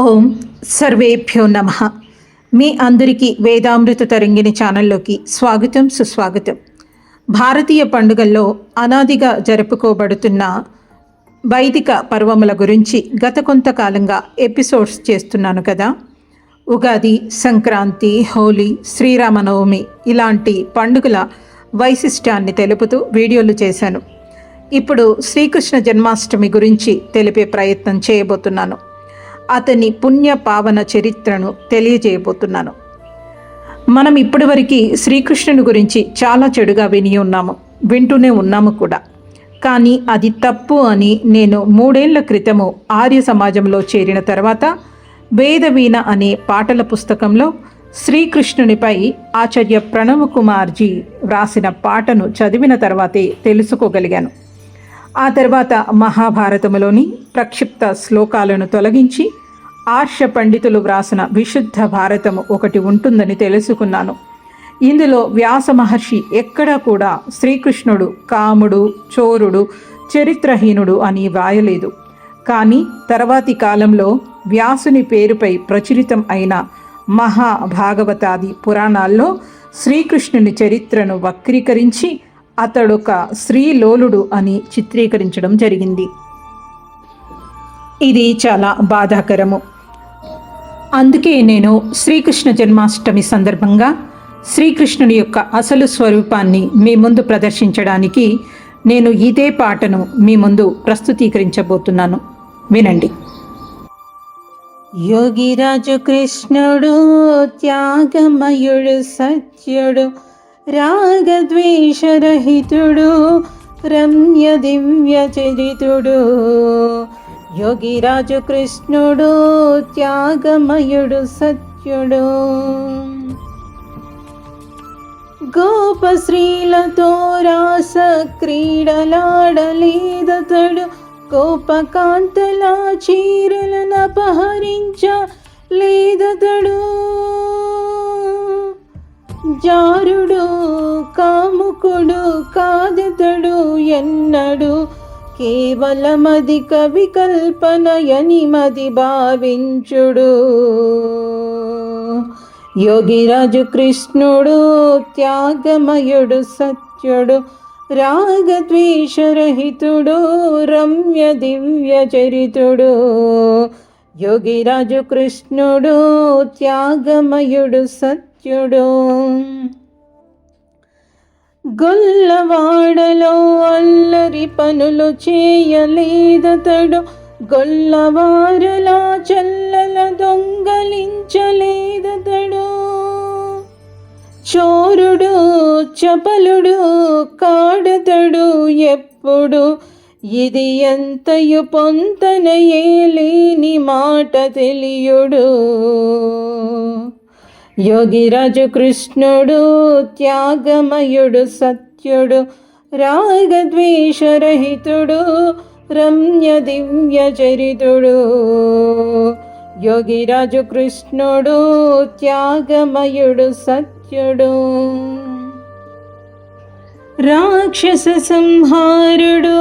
ఓం సర్వేభ్యో నమ. మీ అందరికీ వేదామృత తరంగిణి ఛానల్లోకి స్వాగతం సుస్వాగతం. భారతీయ పండుగల్లో అనాదిగా జరుపుకోబడుతున్న వైదిక పర్వముల గురించి గత కొంతకాలంగా ఎపిసోడ్స్ చేస్తున్నాను కదా. ఉగాది సంక్రాంతి హోలీ శ్రీరామనవమి ఇలాంటి పండుగల వైశిష్ట్యాన్ని తెలుపుతూ వీడియోలు చేశాను. ఇప్పుడు శ్రీకృష్ణ జన్మాష్టమి గురించి తెలిపే ప్రయత్నం చేయబోతున్నాను. అతని పుణ్య పావన చరిత్రను తెలియజేయబోతున్నాను. మనం ఇప్పటివరకు శ్రీకృష్ణుని గురించి చాలా చెడుగా విని ఉన్నాము వింటూనే ఉన్నాము కూడా. కానీ అది తప్పు అని నేను మూడేళ్ళ క్రితము ఆర్య సమాజంలో చేరిన తర్వాత వేదవీణ అనే పాటల పుస్తకంలో శ్రీకృష్ణునిపై ఆచార్య ప్రణవ్ కుమార్జీ వ్రాసిన పాటను చదివిన తర్వాతే తెలుసుకోగలిగాను. ఆ తర్వాత మహాభారతములోని ప్రక్షిప్త శ్లోకాలను తొలగించి ఆర్ష పండితులు వ్రాసిన విశుద్ధ భారతము ఒకటి ఉంటుందని తెలుసుకున్నాను. ఇందులో వ్యాస మహర్షి ఎక్కడా కూడా శ్రీకృష్ణుడు కాముడు చోరుడు చరిత్రహీనుడు అని వ్రాయలేదు. కానీ తర్వాతి కాలంలో వ్యాసుని పేరుపై ప్రచురితం అయిన మహాభాగవతాది పురాణాల్లో శ్రీకృష్ణుని చరిత్రను వక్రీకరించి అతడొక శ్రీలోలుడు అని చిత్రీకరించడం జరిగింది. ఇది చాలా బాధాకరము. అందుకే నేను శ్రీకృష్ణ జన్మాష్టమి సందర్భంగా శ్రీకృష్ణుని యొక్క అసలు స్వరూపాన్ని మీ ముందు ప్రదర్శించడానికి నేను ఇదే పాటను మీ ముందు ప్రస్తుతీకరించబోతున్నాను. వినండి. యోగిరాజు కృష్ణుడు త్యాగమయుడు సత్యుడు రాగద్వేషరహితుడు రమ్య దివ్య చరితుడు. యోగిరాజు కృష్ణుడు త్యాగమయుడు సత్యుడు. గోపశ్రీలతో రాస క్రీడలాడలేదతడు. గోపకాంతలా చీరలను అపహరించ లేదతడు జారుడు కాముకుడు కాదతడు ఎన్నడు కేవలమది కవి కల్పనయనిమది భావించుడు. యోగిరాజు కృష్ణుడు త్యాగమయుడు సత్యుడు రాగద్వేషరహితుడు రమ్య దివ్య చరితుడు. యోగిరాజు కృష్ణుడు త్యాగమయుడు సత్యుడు. గొల్లవాడలో అల్లరి పనులు చేయలేదతడు. గొల్లవారలా చల్లల దొంగలించలేదతడు. చోరుడు చపలుడు కాడతడు ఎప్పుడు. ఇది ఎంతయు పొంతన ఏలేని మాట తెలియుడు. యోగిరాజు కృష్ణుడు త్యాగమయుడు సత్యుడు రాగద్వేషరహితుడు రమ్య దివ్య చరితుడు యోగిరాజు కృష్ణుడు త్యాగమయుడు సత్యుడు. రాక్షస సంహారుడు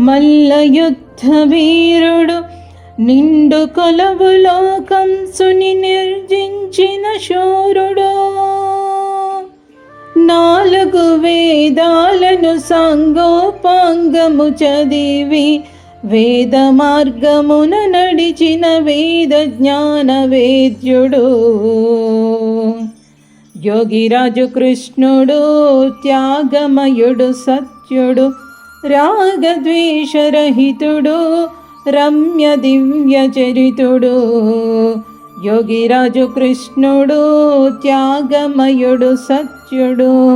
మల్లయుద్ధ వీరుడు నిండు కొలవులో కంసుని నిర్జించిన శూరుడు. నాలుగు వేదాలను సాంగోపాంగము చదివి వేద మార్గమున నడిచిన వేద జ్ఞాన వేద్యుడు యోగిరాజు కృష్ణుడు త్యాగమయుడు సత్యుడు రాగద్వేషరహితుడు రమ్య దివ్య చరితుడు. యోగిరాజు కృష్ణుడు త్యాగమయుడు సత్యుడు.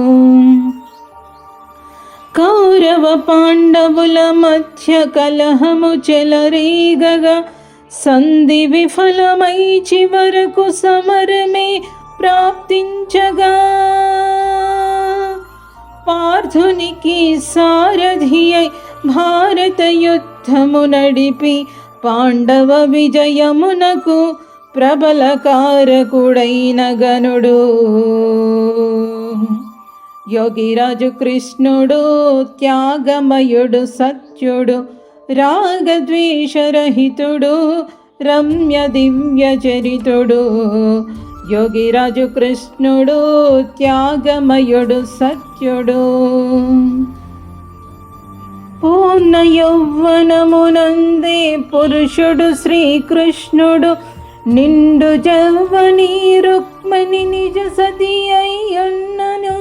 కౌరవ పాండవుల మధ్య కలహము చెలరీగగా సంధి విఫలమై చివరకు సమరమే ప్రాప్తించగా. పార్థునికి సారథి అయి భారత యుద్ధము నడిపి పాండవ విజయమునకు ప్రబలకారకుడైన గనుడు. యోగిరాజు కృష్ణుడు త్యాగమయుడు సత్యుడు రాగద్వేషరహితుడు రమ్య దివ్య చరితుడు. యోగిరాజు కృష్ణుడు త్యాగమయుడు సత్యుడు. పూర్ణ యౌవనమునందే పురుషుడు శ్రీకృష్ణుడు. నిండు జవ్వని రుక్మణి నిజ సతి అయ్యున్నను.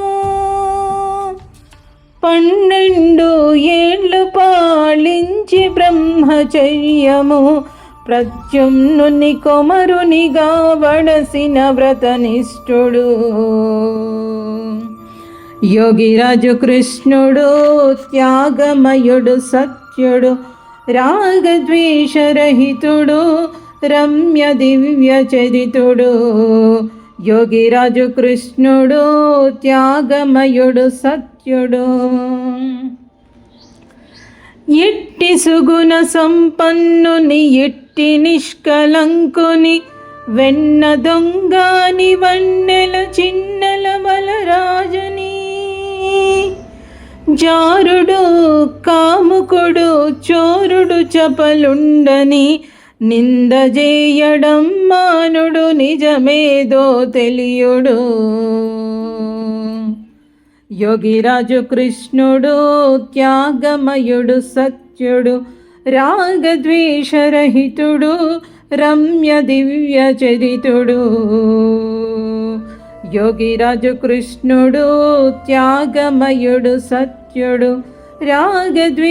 పన్నెండు ఏళ్ళు పాలించి బ్రహ్మచర్యము. ప్రత్యుమ్నుని కొమరునిగా వడసిన వ్రతనిష్ఠుడు. యోగిరాజు కృష్ణుడు త్యాగమయుడు సత్యుడు రాగద్వేషరహితుడు రమ్య దివ్య చరితుడు యోగిరాజు కృష్ణుడు త్యాగమయుడు సత్యుడు. ఎట్టి సుగుణ సంపన్నుని ఎట్టి నిష్కలంకుని వెన్న దొంగాని వన్నెల చిన్నల బలరాజుని జారుడు కాముకుడు చోరుడు చపలుండని నిందజేయడం మానుడు నిజమేదో తెలియుడు. యోగిరాజు కృష్ణుడు త్యాగమయుడు సత్యుడు రాగద్వేషరహితుడు రమ్య దివ్య చరితుడు. యోగిరాజు కృష్ణుడు త్యాగమయుడు సత్యుడు రాగద్వేషరహితుడు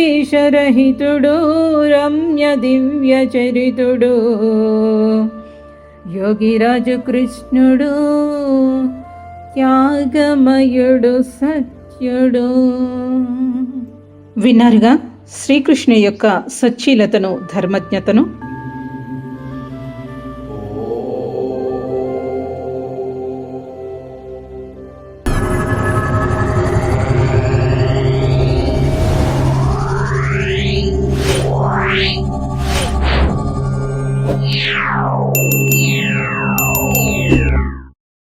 రమ్య దివ్య చరితుడు. యోగిరాజు కృష్ణుడు త్యాగమయుడు సత్యుడు. విన్నారుగా? శ్రీకృష్ణ యొక్క సచ్చీలతను ధర్మజ్ఞతను Yeah.